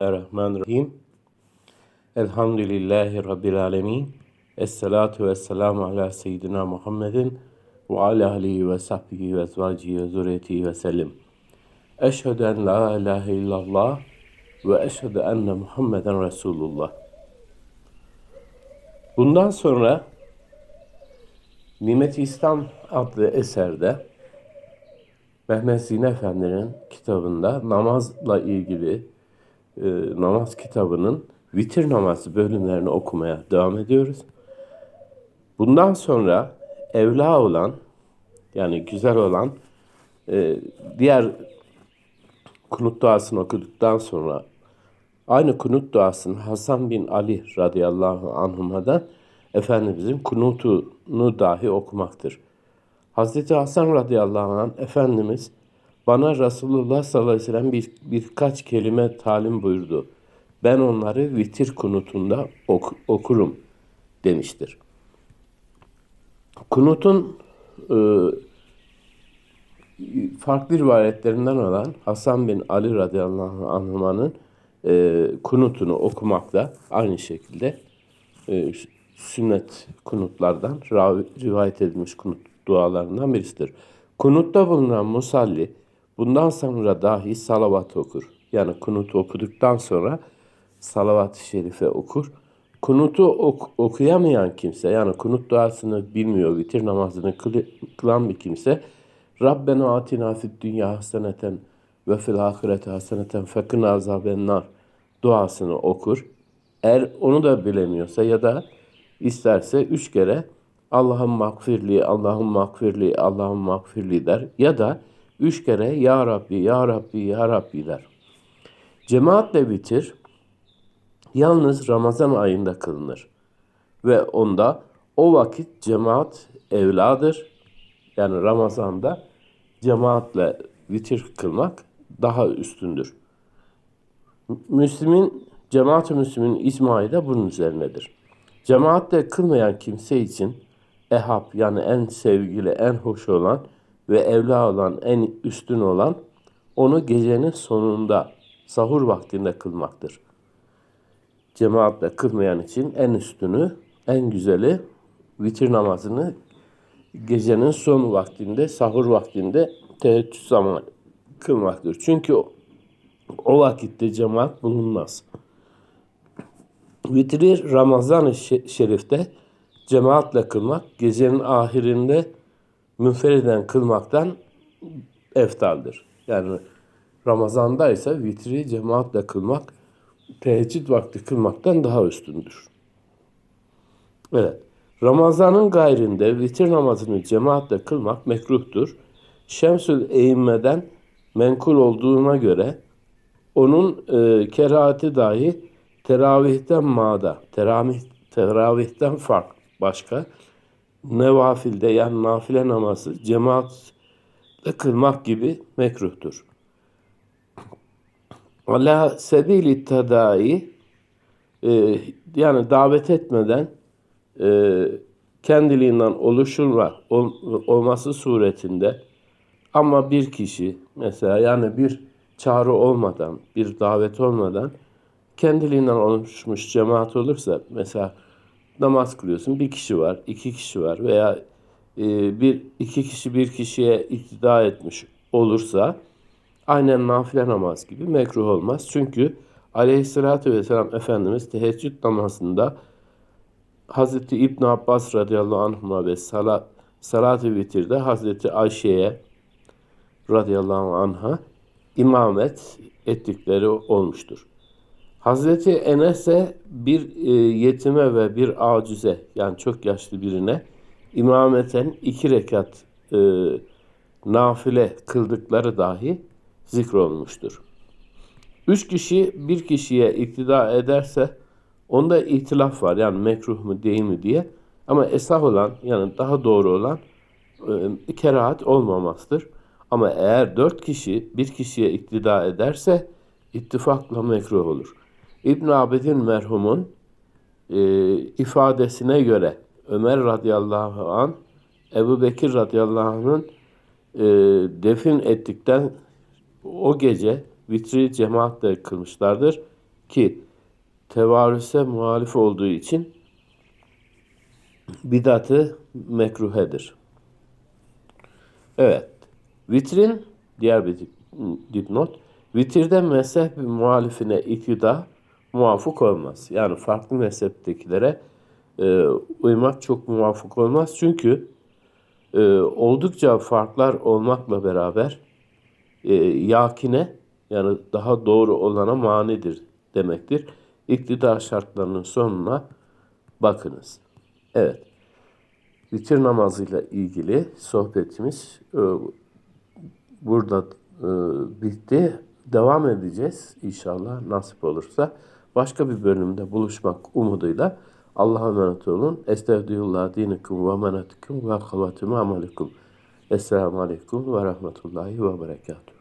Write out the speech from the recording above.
Bismillahirrahmanirrahim. Elhamdülillahi Rabbil alemin. Esselatu vesselamu ala seyyidina Muhammedin ve ala alihi ve sahbihi ve ezvacihi ve zürriyetihi ve sellim. Eşhedü en la ilahe illallah ve eşhedü enne Muhammeden Resulullah. Bundan sonra Nimet-i İslam adlı eserde Mehmet Zine Efendi'nin kitabında namazla ilgili e, namaz kitabının vitir namazı bölümlerini okumaya devam ediyoruz. Bundan sonra evla olan yani güzel olan e, diğer kunut duasını okuduktan sonra aynı kunut duasını Hasan bin Ali radıyallahu anhuma'dan Efendimizin kunutunu dahi okumaktır. Hazreti Hasan radıyallahu anh Efendimiz bana Resulullah sallallahu aleyhi ve sellem bir, birkaç kelime talim buyurdu. Ben onları vitir kunutunda ok, okurum demiştir. Kunutun e, farklı rivayetlerinden olan Hasan bin Ali radıyallahu anh'ın e, kunutunu okumakla aynı şekilde e, sünnet kunutlardan rivayet edilmiş kunut dualarından birisidir. Kunutta bulunan musalli bundan sonra dahi salavat okur. Yani kunutu okuduktan sonra salavat-ı şerife okur. Kunutu ok- okuyamayan kimse yani kunut duasını bilmiyor, vitir namazını kıl- kılan bir kimse Rabbena atina fid dünya haseneten ve fil ahireti haseneten fekina azaben nar duasını okur. Eğer onu da bilemiyorsa ya da isterse üç kere Allah'ım makfirli, Allah'ım makfirli, Allah'ım makfirli der. Ya da üç kere Ya Rabbi, Ya Rabbi, Ya Rabbi der. Cemaatle bitir. Yalnız Ramazan ayında kılınır. Ve onda o vakit cemaat evladır. Yani Ramazan'da cemaatle vitir kılmak daha üstündür. Müslümin, cemaat-ı Müslümin icmayı da bunun üzerinedir. Cemaatle kılmayan kimse için ehab yani en sevgili, en hoş olan ve evla olan, en üstün olan onu gecenin sonunda sahur vaktinde kılmaktır. Cemaatle kılmayan için en üstünü, en güzeli vitir namazını gecenin son vaktinde, sahur vaktinde teheccüd zamanı kılmaktır. Çünkü o, o vakitte cemaat bulunmaz. Vitri Ramazan-ı Şerif'te cemaatle kılmak, gecenin ahirinde münferiden kılmaktan eftaldir. Yani Ramazan'da ise vitri cemaatle kılmak, teheccüd vakti kılmaktan daha üstündür. Evet. Ramazan'ın gayrinde vitir namazını cemaatle kılmak mekruhtur. Şemsül Eğimme'den menkul olduğuna göre onun e, kerahati dahi teravihten mada, teravih, teravihten fark başka nevafilde yani nafile namazı cemaatle kılmak gibi mekruhtur. Ala sebili tedai e, yani davet etmeden e, kendiliğinden oluşurma ol, olması suretinde ama bir kişi mesela yani bir çağrı olmadan, bir davet olmadan kendiliğinden oluşmuş cemaat olursa mesela namaz kılıyorsun bir kişi var, iki kişi var veya e, bir iki kişi bir kişiye iktida etmiş olursa aynen nafile namaz gibi mekruh olmaz. Çünkü aleyhissalatü vesselam Efendimiz teheccüd namazında Hazreti İbn Abbas radıyallahu anhuma ve salat, salat-ı vitirde Hazreti Ayşe'ye radıyallahu anha imamet ettikleri olmuştur. Hazreti Enes'e bir e, yetime ve bir acize yani çok yaşlı birine imameten iki rekat e, nafile kıldıkları dahi zikrolmuştur. Üç kişi bir kişiye iktida ederse onda ihtilaf var yani mekruh mu değil mi diye ama esah olan yani daha doğru olan e, kerahat olmamasıdır. Ama eğer dört kişi bir kişiye iktida ederse ittifakla mekruh olur. İbn Abidin merhumun e, ifadesine göre Ömer radıyallahu an Ebu Bekir radıyallahu anh'ın e, defin ettikten o gece vitri cemaatle kılmışlardır. ki tevarüse muhalif olduğu için bidatı mekruhedir. Evet. Vitrin diğer bir dip- dipnot. Vitirde mezhep muhalifine iktida muvafık olmaz. Yani farklı mezheptekilere e, uymak çok muvafık olmaz. Çünkü e, oldukça farklar olmakla beraber e, yakine yani daha doğru olana manidir demektir. İktidar şartlarının sonuna bakınız. Evet. Vitir namazıyla ilgili sohbetimiz e, burada e, bitti. Devam edeceğiz inşallah nasip olursa. Başka bir bölümde buluşmak umuduyla Allah'a emanet olun. Estağfirullah dinikum ve menatikum ve kavatimu amalikum. Esselamu aleyküm ve rahmetullahi ve berekatuhu.